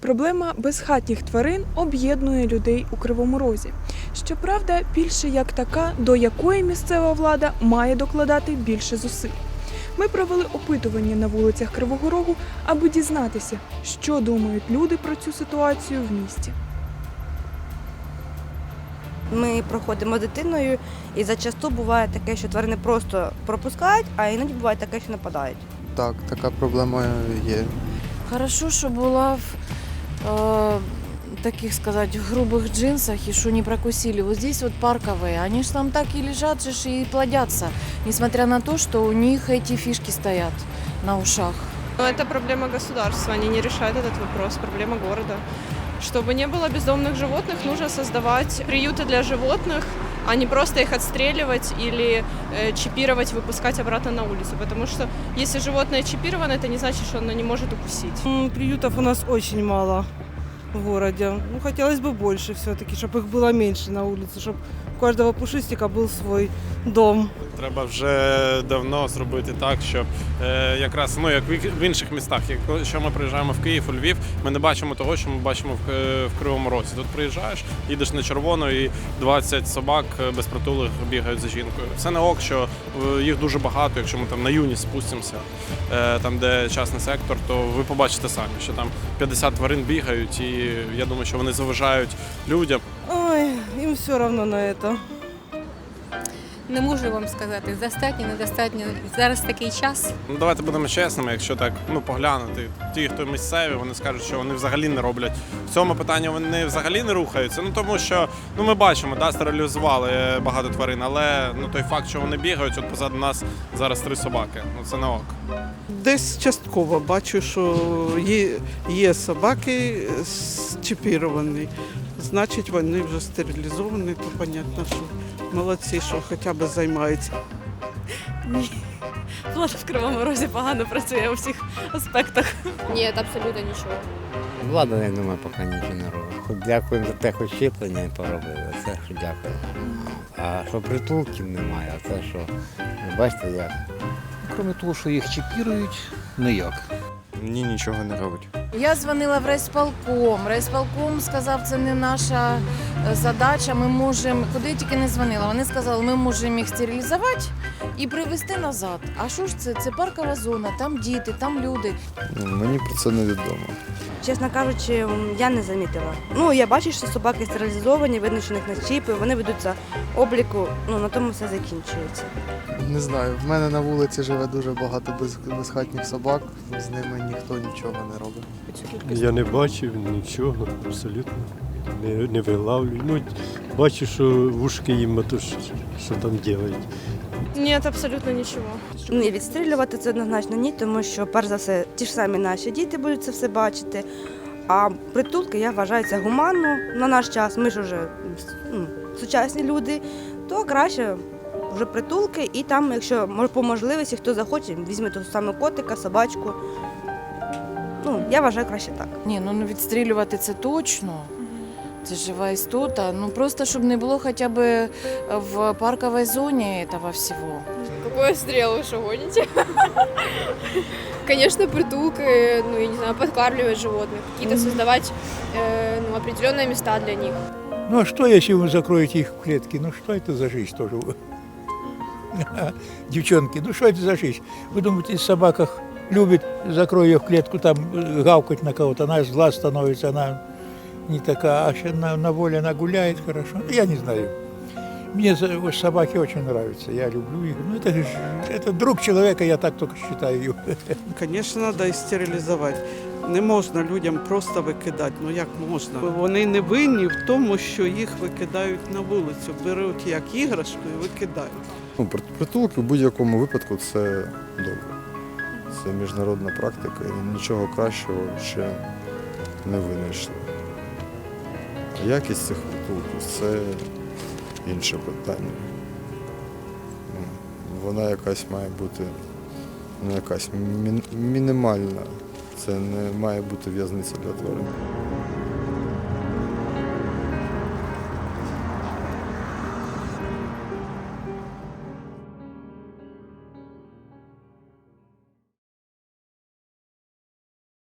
Проблема безхатніх тварин об'єднує людей у Кривому Розі. Щоправда, більше як така, до якої місцева влада має докладати більше зусиль. Ми провели опитування на вулицях Кривого Рогу, аби дізнатися, що думають люди про цю ситуацію в місті. Ми проходимо з дитиною, і зачасту буває таке, що тварини просто пропускають, а іноді буває таке, що нападають. Так, така проблема є. Хорошо, що була в э, таких сказать грубых джинсах и что не прокусили. Вот здесь вот парковые, они же там так и лежат же ж и плодятся, несмотря на то, что у них эти фишки стоят на ушах. Но это проблема государства, они не решают этот вопрос, проблема города. Чтобы не было бездомных животных, нужно создавать приюты для животных, а не просто их отстреливать или э, чипировать, выпускать обратно на улицу. Потому что если животное чипировано, это не значит, что оно не может укусить. М, Приютов у нас очень мало в городе. Ну, хотелось бы больше все-таки, чтобы их было меньше на улице, чтобы у каждого пушистика был свой дом. Треба вже давно зробити так, щоб е, якраз ну як в ік- в інших містах, якщо ми приїжджаємо в Київ, у Львів, ми не бачимо того, що ми бачимо в, Ки- в Кривому Розі. Тут приїжджаєш, їдеш на червоно, і 20 собак е, безпритулих бігають за жінкою. Це не ок, що е, їх дуже багато. Якщо ми там на юні спустимося, е, там де частний сектор, то ви побачите самі, що там 50 тварин бігають, і я думаю, що вони заважають людям. Ой, їм все одно на это. Не можу вам сказати, достатньо, недостатньо. Зараз такий час. Ну, давайте будемо чесними, якщо так ну поглянути. Ті, хто місцеві, вони скажуть, що вони взагалі не роблять. В цьому питанні вони взагалі не рухаються. Ну тому що ну ми бачимо, да, стерилізували багато тварин, але ну той факт, що вони бігають, от позаду нас зараз три собаки. Ну це не ок. Десь частково бачу, що є, є собаки чіпіровані, значить вони вже стерилізовані, то понятно, що молодці, що хоча б займаються. Ні. Влада в Кривому Розі погано працює у всіх аспектах. Ні, абсолютно нічого. Влада, я думаю, поки нічого не робить. Хоч дякуємо за те, хоч щеплення поробили, це що дякую. А що притулків немає, а це що, бачите як? Крім того, що їх чіпірують, ніяк. Ні, нічого не робить. Я дзвонила в райсполком. Райсполком сказав, це не наша е, задача. Ми можемо, куди я тільки не дзвонила. Вони сказали, ми можемо їх стерилізувати і привезти назад. А що ж це? Це паркова зона, там діти, там люди. Мені про це не відомо. Чесно кажучи, я не замітила. Ну, я бачу, що собаки стерилізовані, видно, що них на чіпи, вони ведуться обліку, ну на тому все закінчується. Не знаю. В мене на вулиці живе дуже багато без, безхатніх собак, з ними ніхто нічого не робить. Я не бачив нічого, абсолютно. Не, не вилавлюю. Ну, бачу, що вушки їм, а то що, що там роблять. Нет, абсолютно ничего. Ні, відстрілювати це однозначно ні, тому що, перш за все, ті ж самі наші діти будуть це все бачити. А притулки, я вважаю, це гуманно на наш час. Ми ж вже ну, сучасні люди, то краще вже притулки, і там, якщо по можливості, хто захоче, візьме того саме котика, собачку. Ну, я вважаю краще так. Ні, ну не відстрілювати це точно. Це жива істота. Ну просто щоб не було хоча б в парковій зоні этого всього. Какой стрел вы что гоните? Конечно, притулки, ну, я не знаю, подкармливать животных, какие-то создавать э, ну, определенные места для них. Ну а что, если вы закроете их в клетке? Ну что это за жизнь тоже? Девчонки, ну что это за жизнь? Вы думаете, собаках любит, закрой ее в клетку, там э, гавкать на кого-то, она зла становится, она не такая, а ща на, на воле она гуляет хорошо. Ну, Я не знаю. Мне собаки очень нравятся, я люблю их. Ну это, это друг человека, я так только считаю ее. Звісно, треба і стерилізувати. Не можна людям просто викидати. Ну як можна? Вони не винні в тому, що їх викидають на вулицю, беруть як іграшку і викидають. Ну, притулки в будь-якому випадку це добре. Це міжнародна практика і нічого кращого ще не винайшли. Якість цих притулків це інше питання. Ну, Вона якась має бути ну, якась мін- мінімальна. Це не має бути в'язниця для тварин.